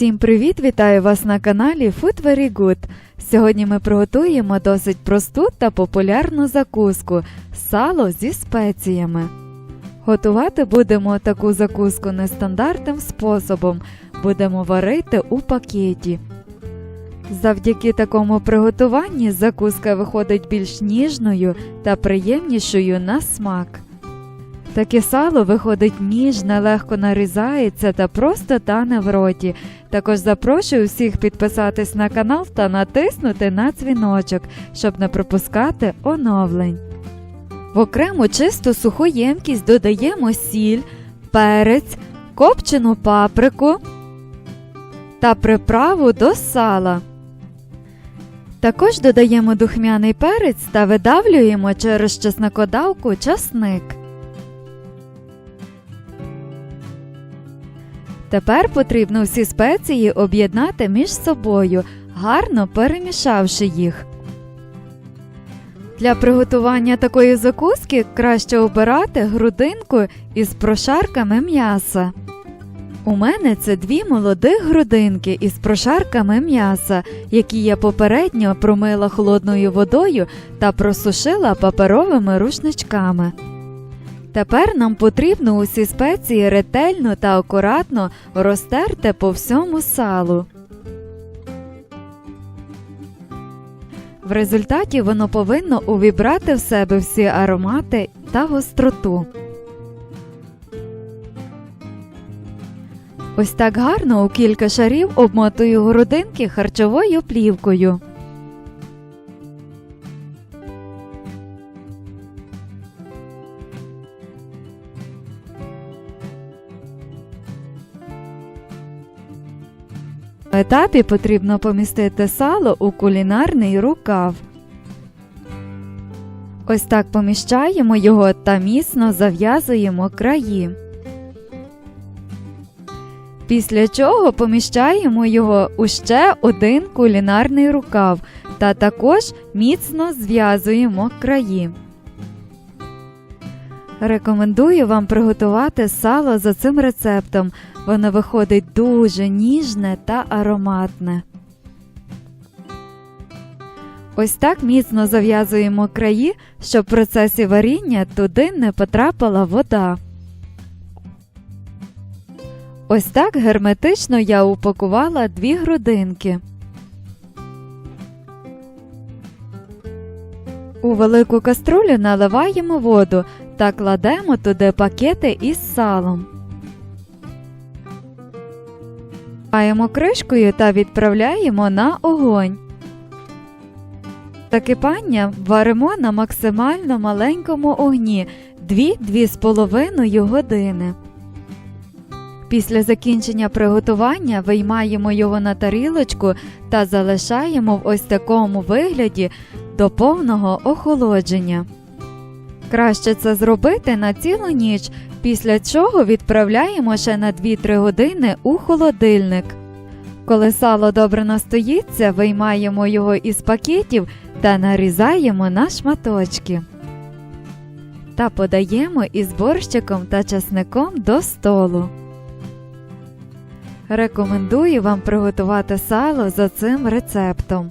Всім привіт! Вітаю вас на каналі Food Very Good. Сьогодні ми приготуємо досить просту та популярну закуску сало зі спеціями. Готувати будемо таку закуску нестандартним способом. Будемо варити у пакеті. Завдяки такому приготуванні закуска виходить більш ніжною та приємнішою на смак. Таке сало виходить ніжне, легко нарізається та просто тане в роті. Також запрошую всіх підписатись на канал та натиснути на дзвіночок, щоб не пропускати оновлень. В окрему чисту суху ємкість додаємо сіль, перець, копчену паприку та приправу до сала. Також додаємо духмяний перець та видавлюємо через чеснокодавку часник. Тепер потрібно всі спеції об'єднати між собою, гарно перемішавши їх. Для приготування такої закуски краще обирати грудинку із прошарками м'яса. У мене це дві молодих грудинки із прошарками м'яса, які я попередньо промила холодною водою та просушила паперовими рушничками. Тепер нам потрібно усі спеції ретельно та акуратно розтерти по всьому салу. В результаті воно повинно увібрати в себе всі аромати та гостроту. Ось так гарно у кілька шарів обмотую грудинки харчовою плівкою. Етапі потрібно помістити сало у кулінарний рукав. Ось так поміщаємо його та міцно зав'язуємо краї. Після чого поміщаємо його у ще один кулінарний рукав та також міцно зв'язуємо краї. Рекомендую вам приготувати сало за цим рецептом. Воно виходить дуже ніжне та ароматне. Ось так міцно зав'язуємо краї, щоб в процесі варіння туди не потрапила вода. Ось так герметично я упакувала дві грудинки. У велику каструлю наливаємо воду та кладемо туди пакети із салом. Маємо кришкою та відправляємо на огонь. Закипання варимо на максимально маленькому огні 2-2,5 години. Після закінчення приготування виймаємо його на тарілочку та залишаємо в ось такому вигляді до повного охолодження. Краще це зробити на цілу ніч, після чого відправляємо ще на 2-3 години у холодильник. Коли сало добре настоїться, виймаємо його із пакетів та нарізаємо на шматочки. Та подаємо із борщиком та часником до столу. Рекомендую вам приготувати сало за цим рецептом.